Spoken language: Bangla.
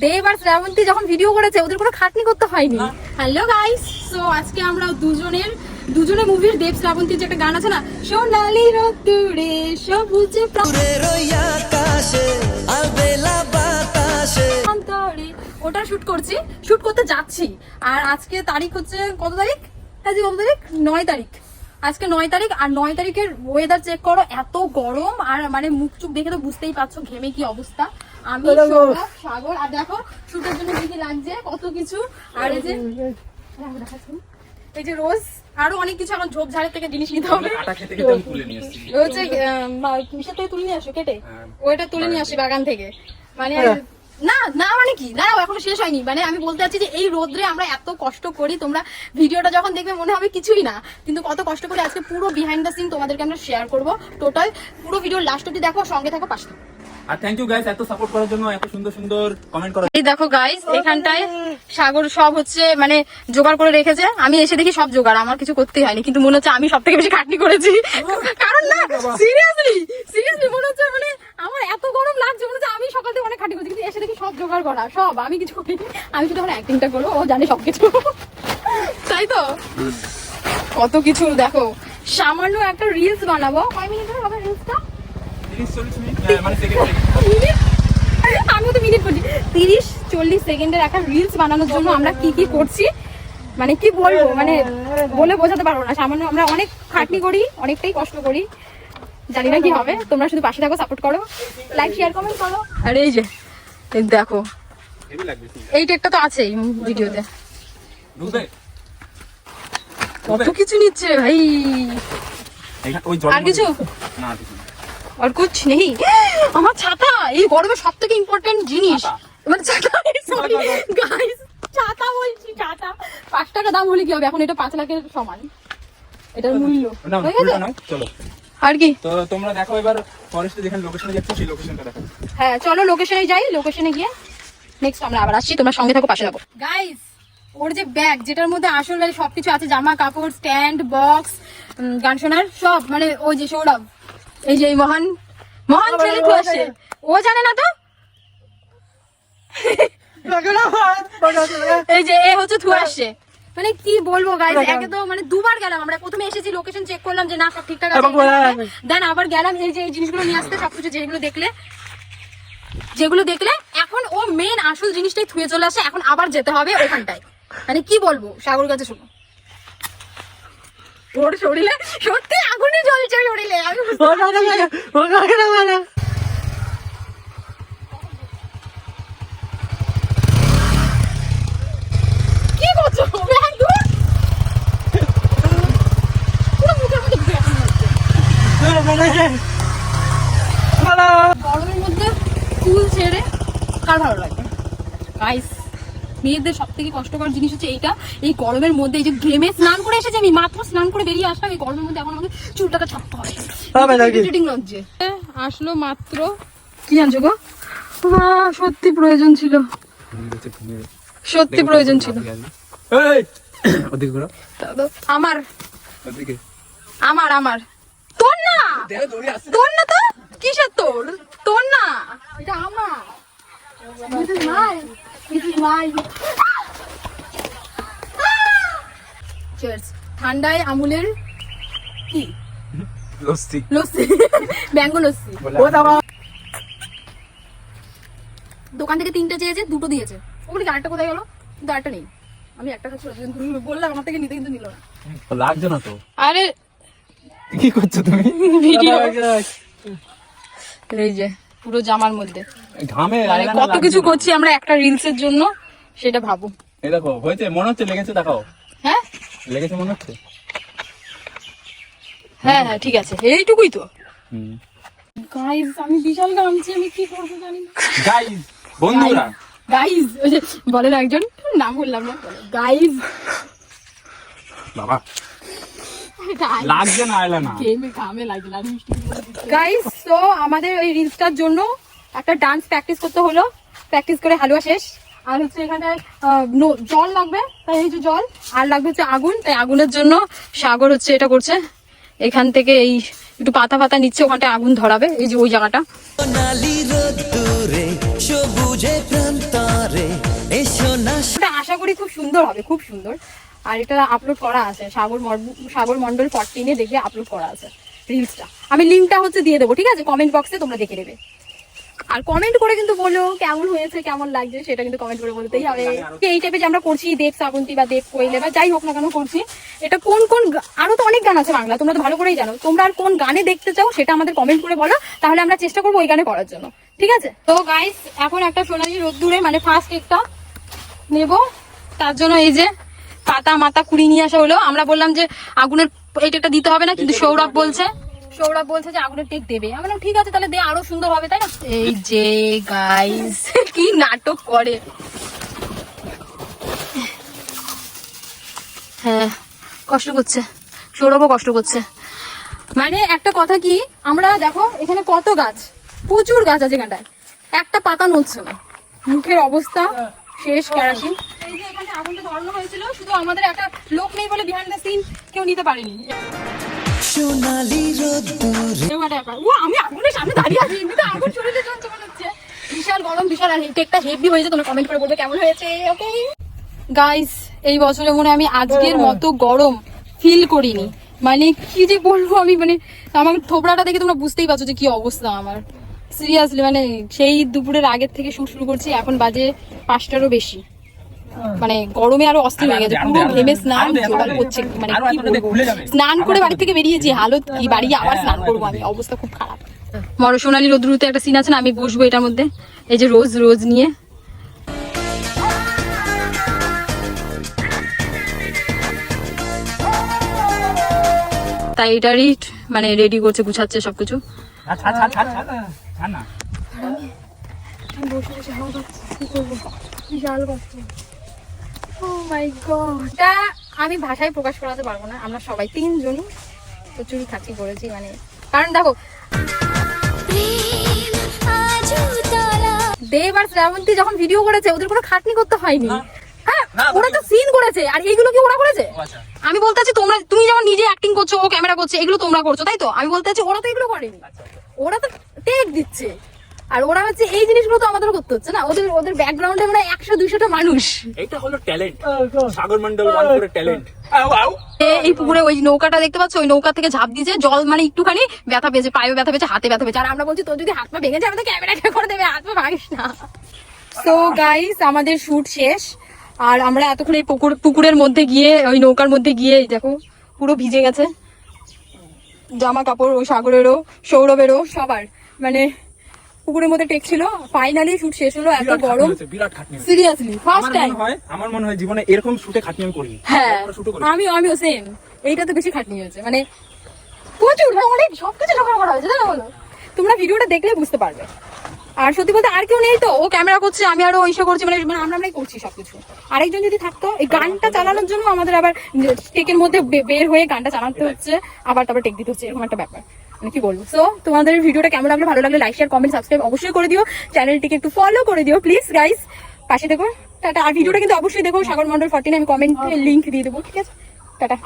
দেব আর শ্রাবন্তী যখন ভিডিও করেছে ওদের কোনো খাটনি করতে হয়নি। হ্যালো গাইস সো আজকে আমরা দুজনের দুজনে মুভির দেব শ্রাবন্তীর যে একটা গান আছে না সোনালি রোদ্দুরে সবুজে বাতাসে। ওটা শুট করছি শুট করতে যাচ্ছি। আর আজকে তারিখ হচ্ছে কত তারিখ? আজকে কত তারিখ? নয় তারিখ। আজকে নয় তারিখ আর নয় তারিখের ওয়েদার চেক করো এত গরম আর মানে মুখ চুখ দেখে তো বুঝতেই পারছ ঘেমে কি অবস্থা। আমি সাগর আর দেখো শুটের জন্য কি কি লাগছে কত কিছু। আর এই যে এই যে রোজ আরও অনেক কিছু এখন ঝোপঝাড়ের থেকে জিনিস নিতে হবে। হচ্ছে মিশার থেকে তুলে নিয়ে আসো কেটে? হ্যাঁ। ওইটা তুলে নিয়ে আসি বাগান থেকে। মানে না না মানে কি? না এখনও শেষ হয়নি। মানে আমি বলতে চাচ্ছি যে এই রোদ্রে আমরা এত কষ্ট করি তোমরা ভিডিওটা যখন দেখবে মনে হবে কিছুই না। কিন্তু কত কষ্ট করে আজকে পুরো বিহাইন্ড দ্য সিন তোমাদেরকে আমরা শেয়ার করব। টোটাল পুরো ভিডিও লাস্ট অব্দি দেখো সঙ্গে থাকো পাশে। আর থ্যাংক ইউ গাইস এত সাপোর্ট করার জন্য এত সুন্দর সুন্দর কমেন্ট করার এই দেখো গাইস এখানটায় সাগর সব হচ্ছে মানে জোগাড় করে রেখেছে। আমি এসে দেখি সব জোগাড় আমার কিছু করতেই হয়নি কিন্তু মনে হচ্ছে আমি সব থেকে বেশি খাটনি করেছি। কারণ না সিরিয়াসলি সিরিয়াসলি মনে হচ্ছে মানে আমার এত গরম লাগছে মনে হচ্ছে আমি সকাল থেকে অনেক খাটনি করেছি কিন্তু এসে দেখি সব জোগাড় করা সব আমি কিছু করিনি আমি শুধু আমার অ্যাক্টিংটা করব ও জানে সবকিছু। তাই তো? কত কিছু দেখো সামান্য একটা রিলস বানাবো। কয় মিনিটের হবে রিলসটা হ্যাঁ, মানে তো মিনিট তিরিশ চল্লিশ সেকেন্ডের একটা রিলস বানানোর জন্য আমরা কি কি করছি? মানে কি বলব? মানে বলে বোঝাতে পারব না। সামান্য আমরা অনেক খাটনি করি অনেকটাই কষ্ট করি। জানি না কি হবে। তোমরা শুধু পাশে থাকো সাপোর্ট করো। লাইক শেয়ার কমেন্ট করো। আর এই যে দেখো। এই টেকটা তো আছেই ভিডিওতে। কত কিছু নিচ্ছে ভাই। এইখানে- ওই জল আর কিছু? কিছু না। আর কুছ নেই। আমার ছাতা এই গরমে সব থেকে ইম্পর্টেন্ট জিনিস? মানে ছাতা সরি গাইস ছাতা বলছি ছাতা। পাঁচ টাকা দাম হলে কি হবে? এখন এটা পাঁচ লাখের সমান। এটার মূল্য। হয়ে চলো। আর কি? তো তোমরা দেখো এবার ফরেস্টে যেখানে লোকেশনে যাচ্ছ সেই লোকেশনটা দেখো। হ্যাঁ চলো লোকেশনে যাই লোকেশনে গিয়ে। নেক্সট আমরা আবার আসছি তোমরা সঙ্গে থাকো পাশে থাকো। গাইস ওর যে ব্যাগ যেটার মধ্যে আসল সবকিছু আছে জামা কাপড় স্ট্যান্ড বক্স গান শোনার সব মানে ওই যে সৌরভ। এই যে এই মহান মহান ছেলে তো আসে। ও জানে না তো? এই যে এ হচ্ছে থু আসছে মানে কি বলব গাইস একে তো মানে দুবার গেলাম আমরা। প্রথমে এসেছি লোকেশন চেক করলাম যে না সব ঠিকঠাক আছে দেন আবার গেলাম এই যে এই জিনিসগুলো নিয়ে আসতে সবকিছু যেগুলো দেখলে। যেগুলো দেখলে এখন ও মেন আসল জিনিসটাই থুয়ে চলে আসে এখন আবার যেতে হবে ওখানটায়। মানে কি বলব সাগর কাছে শুনো। ওর শরীরে সত্যি আগুনে জ্বলছে শরীরে গেছে মনে হচ্ছে। গরমের মধ্যে চুল ছেড়ে কার ভালো লাগে গাইস মেয়েদের সব থেকে কষ্টকর জিনিস হচ্ছে এইটা এই গরমের মধ্যে এই যে ঘেমে স্নান করে এসেছে আমি মাত্র স্নান করে বেরিয়ে আসলাম এই গরমের মধ্যে এখন আমাকে চুলটাকে ছাপতে হবে। আসলো মাত্র। কি জানছো গো? সত্যি প্রয়োজন ছিল। সত্যি প্রয়োজন ছিল। আমার। আমার আমার। তোর না! তোর না তো? কিসের তোর? তোর না! এটা আমার। This is mine. This is mine. Cheers. ঠান্ডায় আমুলের কি? লস্যি। লস্যি। ব্যাঙ্গো লস্যি। দোকান থেকে তিনটে চেয়েছে দুটো দিয়েছে। ওগুলি আরেকটা কোথায় গেল? কিন্তু আরেকটা নেই। আমি একটা কিন্তু বললাম আমার থেকে নিতে কিন্তু নিল না। লাগছে না তো। আরে কি করছ তুমি? ভিডিও। এই যে। পুরো জামার মধ্যে। ঘামে মানে কত কিছু করছি আমরা একটা রিলস এর জন্য সেটা ভাবো। এই দেখো হয়েছে? মনে হচ্ছে লেগেছে দেখাও। হ্যাঁ? লেগেছে মনে হচ্ছে? হ্যাঁ হ্যাঁ ঠিক আছে। এইটুকুই তো। গাইজ আমি বিশাল গামছি আমি কি করব জানি না। গাইস বন্ধুরা। গাইজ ওই যে বলে একজন নাম বললাম না। গাইজ বাবা। লাগছে না আয়লা না গাইজ তো আমাদের ওই রিলসটার জন্য একটা ডান্স প্র্যাকটিস করতে হলো। প্র্যাকটিস করে হালুয়া শেষ। আর হচ্ছে এখানটায় আহ, ন- জল লাগবে। তাই এই যে জল। আর লাগবে হচ্ছে আগুন। তাই আগুনের জন্য সাগর হচ্ছে এটা করছে। এখান থেকে এই একটু পাতা পাতা নিচ্ছে ওখানটায় আগুন ধরাবে। এই যে ওই জায়গাটা। প্রান্তরে করি খুব সুন্দর হবে খুব সুন্দর। আর এটা আপলোড করা আছে, সাগর সাগর মন্ডল ফরটিনে দেখে আপলোড করা আছে রিলসটা আমি লিঙ্কটা হচ্ছে দিয়ে দেবো, ঠিক আছে? কমেন্ট বক্সে তোমরা দেখে নেবে। আর কমেন্ট করে কিন্তু বলো, কেমন হয়েছে, কেমন লাগছে, সেটা কিন্তু কমেন্ট করে বলতেই হবে এই টাইপে যে আমরা করছি, দেব শ্রাবন্তী বা দেব কোয়েলে বা যাই হোক না কেন করছি, এটা কোন কোন আরও তো অনেক গান আছে বাংলা, তোমরা তো ভালো করেই জানো। তোমরা আর কোন গানে দেখতে চাও, সেটা আমাদের কমেন্ট করে বলো, তাহলে আমরা চেষ্টা করব ওই গানে করার জন্য। ঠিক আছে? তো গাইস এখন একটা সোনালি রোদ্দুরে মানে ফার্স্ট কেকটা নেব। তার জন্য এই যে পাতা মাতা কুড়ি নিয়ে আসা হলো। আমরা বললাম যে আগুনের এইটা দিতে হবে না, কিন্তু সৌরভ বলছে সৌরভ বলছে যে আগুনের টেক দেবে। আমি বললাম, ঠিক আছে, তাহলে দে, আরও সুন্দর হবে, তাই না? এই যে গাইস কি নাটক করে। হ্যাঁ কষ্ট করছে। সৌরভও কষ্ট করছে। মানে একটা কথা কি, আমরা দেখো, এখানে কত গাছ? প্রচুর গাছ আছে এখানটায়। একটা পাতা নড়ছে না। মুখের অবস্থা শেষ কেরাসিন। এই যে এখানে আগুনটা ধরানো হয়েছিল শুধু আমাদের একটা লোক নেই বলে বিহাইন্ড দ্য সিন কেউ নিতে পারেনি। সোনালি রোদ্দুরে। ও, আমি আগুনের সামনে দাঁড়িয়ে আছি এমনিতে আগুন শরীরে জ্বলছে হচ্ছে বিশাল গরম বিশাল আর টেকটা হেভি হয়েছে তোমরা কমেন্ট করে বলবে কেমন হয়েছে ওকে গাইস এই বছরে মনে হয় আমি আজকের মতো গরম ফিল করিনি। মানে কি যে বলব আমি মানে আমার থোবড়াটা দেখে তোমরা বুঝতেই পারছ যে কি অবস্থা আমার। সিরিয়াসলি মানে সেই দুপুরের আগের থেকে শুট শুরু করছি এখন বাজে পাঁচটারও বেশি। মানে গরমে আরও অস্থির হয়ে গেছে পুরো ঘেমে স্নান জোগাড় করছে মানে। স্নান করে বাড়ি থেকে বেরিয়েছি হালত কি বাড়ি আবার স্নান করব আমি অবস্থা খুব খারাপ। মর সোনালি রোদ্রুতে একটা সিন আছে না আমি বসবো এটার মধ্যে। এই যে রোজ রোজ নিয়ে। তাই এটারই মানে রেডি করছে গুছাচ্ছে সবকিছু। না। Oh my God. আমি ভাষায় প্রকাশ করাতে পারব না আমরা সবাই তিনজনই প্রচুরই খাচ্ছি করেছি মানে কারণ দেখো দেব আর শ্রাবন্তী যখন ভিডিও করেছে ওদের কোনো খাটনি করতে হয়নি। হ্যাঁ ওরা তো সিন করেছে আর এইগুলো কি ওরা করেছে? আচ্ছা। আমি বলতে চাচ্ছি তোমরা তুমি যেমন নিজে অ্যাক্টিং করছ ও ক্যামেরা করছে এগুলো তোমরা করছ তাই তো? আমি বলতে চাচ্ছি ওরা তো এগুলো করেনি। ওরা তো টেক দিচ্ছে। আর ওরা হচ্ছে এই জিনিসগুলো তো আমাদের করতে হচ্ছে না। ওদের ওদের ব্যাকগ্রাউন্ডে মানে একশো দুইশোটা মানুষ। এইটা হলো ট্যালেন্ট সাগর মন্ডল ওয়ান করে ট্যালেন্ট এই পুকুরে ওই নৌকাটা দেখতে পাচ্ছ? ওই নৌকা থেকে ঝাঁপ দিয়েছে। জল মানে একটুখানি ব্যথা পেয়েছে পায়ে ব্যথা পেয়েছে হাতে ব্যথা পেয়েছে। আর আমরা বলছি তোর যদি হাত পা ভেঙে যায় আমাদের ক্যামেরা করে দেবে হাত পা ভাঙিস না। সো গাইস আমাদের শুট শেষ। আর আমরা এতক্ষণ এই পুকুর পুকুরের মধ্যে গিয়ে ওই নৌকার মধ্যে গিয়ে এই দেখো পুরো ভিজে গেছে। জামা কাপড় ওই সাগরেরও সৌরভেরও সবার। মানে পুকুরের মধ্যে টেক ছিল ফাইনালি শুট শেষ হলো এত গরম। সিরিয়াসলি ফার্স্ট টাইম হয় আমার মনে হয় জীবনে এরকম শুটে খাটনি আমি করিনি। হ্যাঁ করি আমি সেম এইটা তো বেশি খাটনি হয়েছে। মানে প্রচুর মানে অনেক সবকিছু জোগাড় করা হয়েছে জানো বলো? তোমরা ভিডিওটা দেখলে বুঝতে পারবে। আর সত্যি বলতে আর কেউ নেই তো ও ক্যামেরা করছে আমি আরও ওইসব করছি মানে মানে আমরা আমরাই করছি সবকিছু। আরেকজন যদি থাকতো এই গানটা চালানোর জন্য আমাদের আবার টেকের মধ্যে বের হয়ে গানটা চালাতে হচ্ছে আবার তারপর টেক দিতে হচ্ছে এরকম একটা ব্যাপার। কি বলব? সো তোমাদের ভিডিওটা কেমন লাগল? ভালো লাগলে লাইক শেয়ার কমেন্ট সাবস্ক্রাইব অবশ্যই করে দিও। চ্যানেলটিকে একটু ফলো করে দিও প্লিজ গাইস পাশে দেখো। টাটা। আর ভিডিওটা কিন্তু অবশ্যই দেখো, সাগর মন্ডল ফর্টিন আমি কমেন্টে লিঙ্ক দিয়ে দেবো, ঠিক আছে? টাটা।